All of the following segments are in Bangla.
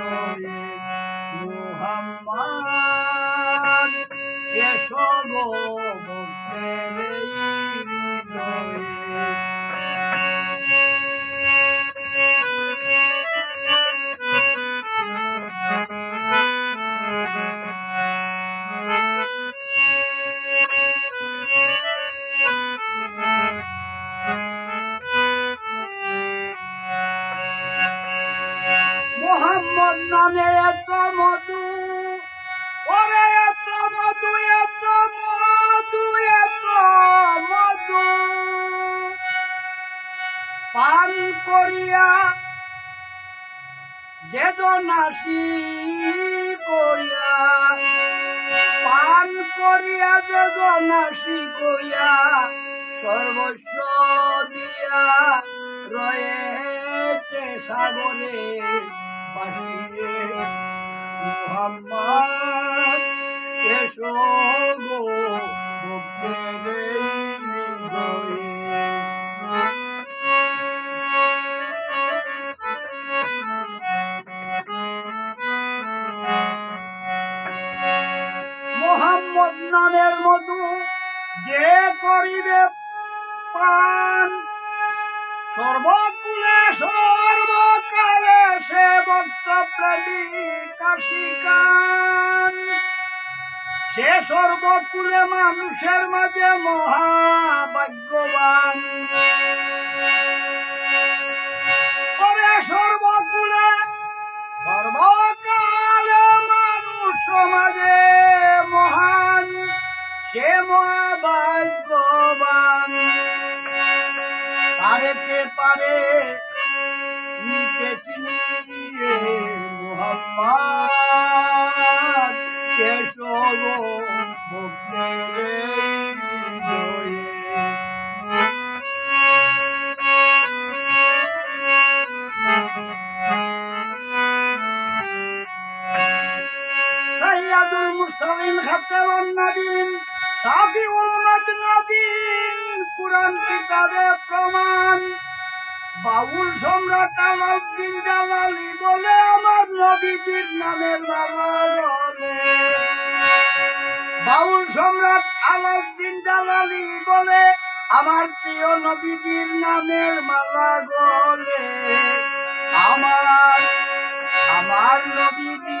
হৃদয়ে মোহাম্মদ এসো মোহাম্মদ নামে এত মধু। ওরে এত মধু এত মধু এত মধু। পান করিয়া বেদনাসি করিয়া, পান করিয়া বেদনাসি করিয়া সর্বস্ব দিয়া রয়েছে সাগরে। বাসিয়ে মোহাম্মদ এসো গো মোহাম্মদ নামের মধু যে করিবে কাশিকান সে সর্বকুলে মানুষের মাঝে মহাভাগ্যবান। সর্বকুলে সর্বকালে মানুষ সমাজে মহান, সে মহাভাগ্যবান। পারেতে পারে, নিতে চিনিয়ে মোহাম্মদ এসো গো ভক্তের সৈয়দুল মুরসালিন খাতাবুন নবীন কিতাবে প্রমাণ। বাউল সম্রাট আলাউদ্দিন জালালি বলে আমার নবীজির নামের বাবা বলে বাউল সম্রাট আলাউদ্দিন জালালি বলে আমার প্রিয় নবীজির নামের মালা গলে। আমার আমার নবীজি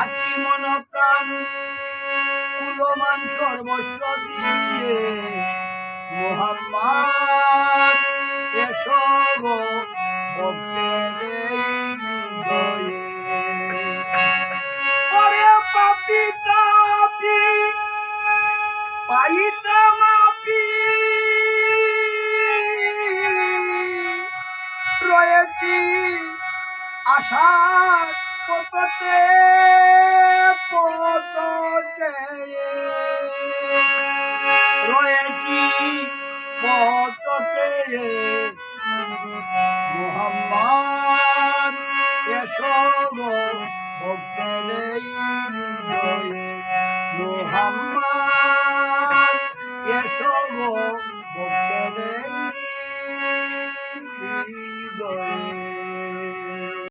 আকি মনপ্রাণ কুলমান সর্বস্ব দিয়ে। মোহাম্মদ, এসো গো ভক্তের হৃদয়ে। ওরে পাপি তাপি পাইতে মাপি। রয়েছি আশার পথতে পথতে রয়েছি পথতে মোহাম্মদ এসো গো ভক্তের মোহাম্মদ এসো গো ভক্তের হৃদয়ে।